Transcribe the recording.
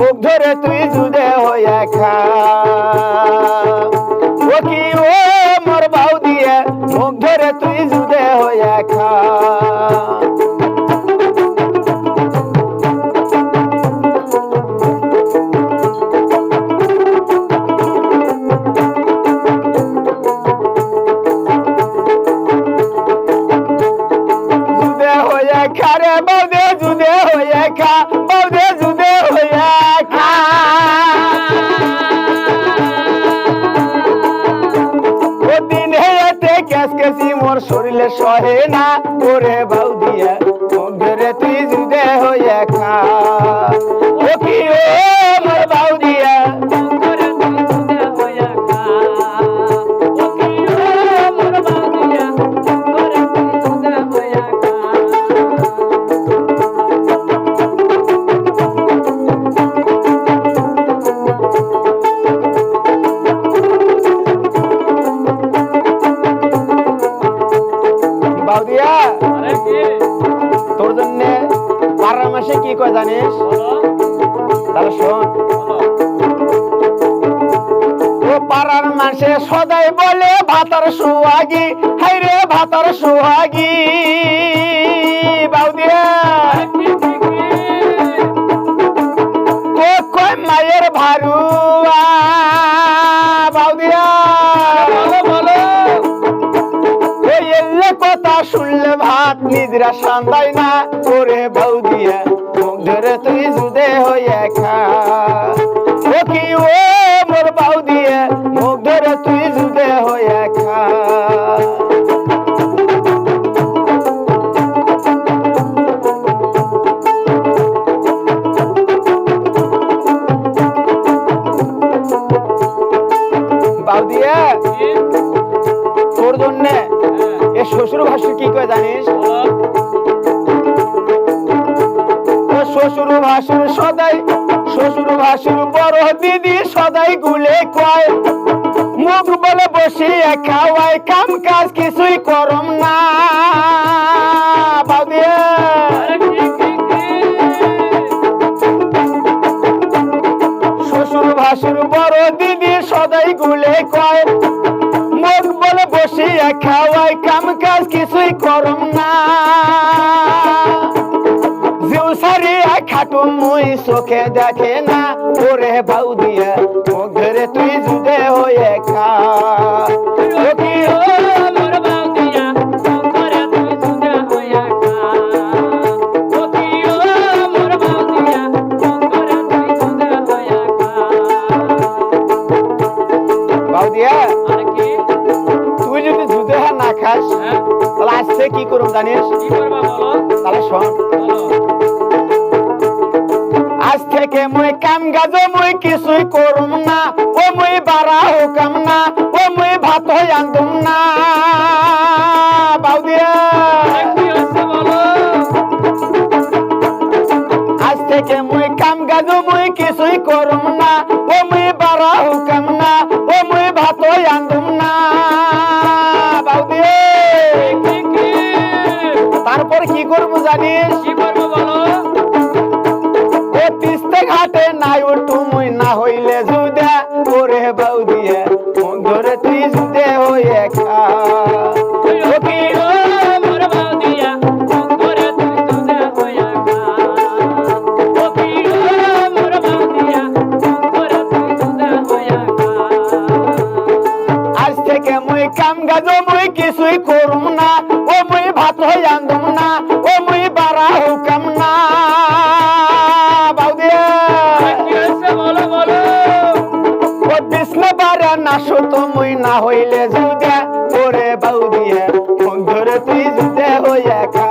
মুখ ধরে তুই দুধে হইয়া খা ও কি ও মোর বাউ দিয়ে মুখ ধরে তুই দুধে হইয়া খা Cut it, mother, do the. মোর শরীরে সহে না ওরে বাউ দিয়া তুই জুদে হইয়া খা ও মাসে কি কয় জানিস? তাহলে শোন। পাড়ার মাসে সদাই বলে ভাতার সুহাগি। হাই রে ভাতার সুহাগি। কয় মায়ের ভারুয়া। কথা শুনলে ভাত নিদ্রা সান্দাই না। ওরে বৌদিয়া মুখ তুই জুদে হয়ে খা ও কি ও মোর বৌদিয়া মুখ ধরে তুই জুদে হয়ে খা বাউদিয়া তোর জন্য এ শ্বশুর ভাসুর কি কয় জানিস? শ্বশুর ভাসুর সদাই শ্বশুর ভাসুর বড় দিদি সদাই গুলে কয় মুখ বলে বসিয়ে খাওয়াই কাম কাজ কিছুই করম না। শ্বশুর ভাসুর বড় দিদি সদাই গুলে কয় মুখ বলে বসিয়া খাওয়াই কাম কাজ কিছুই করম না। জিউ সারিয়া খাটু মুই চোখে দেখে না। ওরে বাউ দিয়া মুখ ধরে তুই জুদে হয়ে খা কি? তুই যদি জুদে না খাস তাহলে আসছে কি করুম জানিস? তাহলে শোন। আজ থেকে মুই কাম গাজ মুই কিছুই করুম না। ও মুই বাড়া হুকাম না ও মুই ভাত হই আনতুম না। বাউদিয়া। আজ থেকে মুই কাম গাজ মুই কিছুই করুম না। ও মুই বাড়া হুকাম না ও মুই ভাত হই আনতুম না। বাউদিয়া। তারপর কি করব জানিস? ঘাটে নাই উঠু মুই না হইলে জুদা ওরে বাউদিয়া মুখ ধরে তুই জুদে হয়ে খা। মুই কাম গাজ মুই কিছুই করুম না ও মুই ভাত হই আন্দুম না। হইলে জুদা ওরে বাউদিয়া বন্ধুরে ধরে তুই জুতে হইয়া খা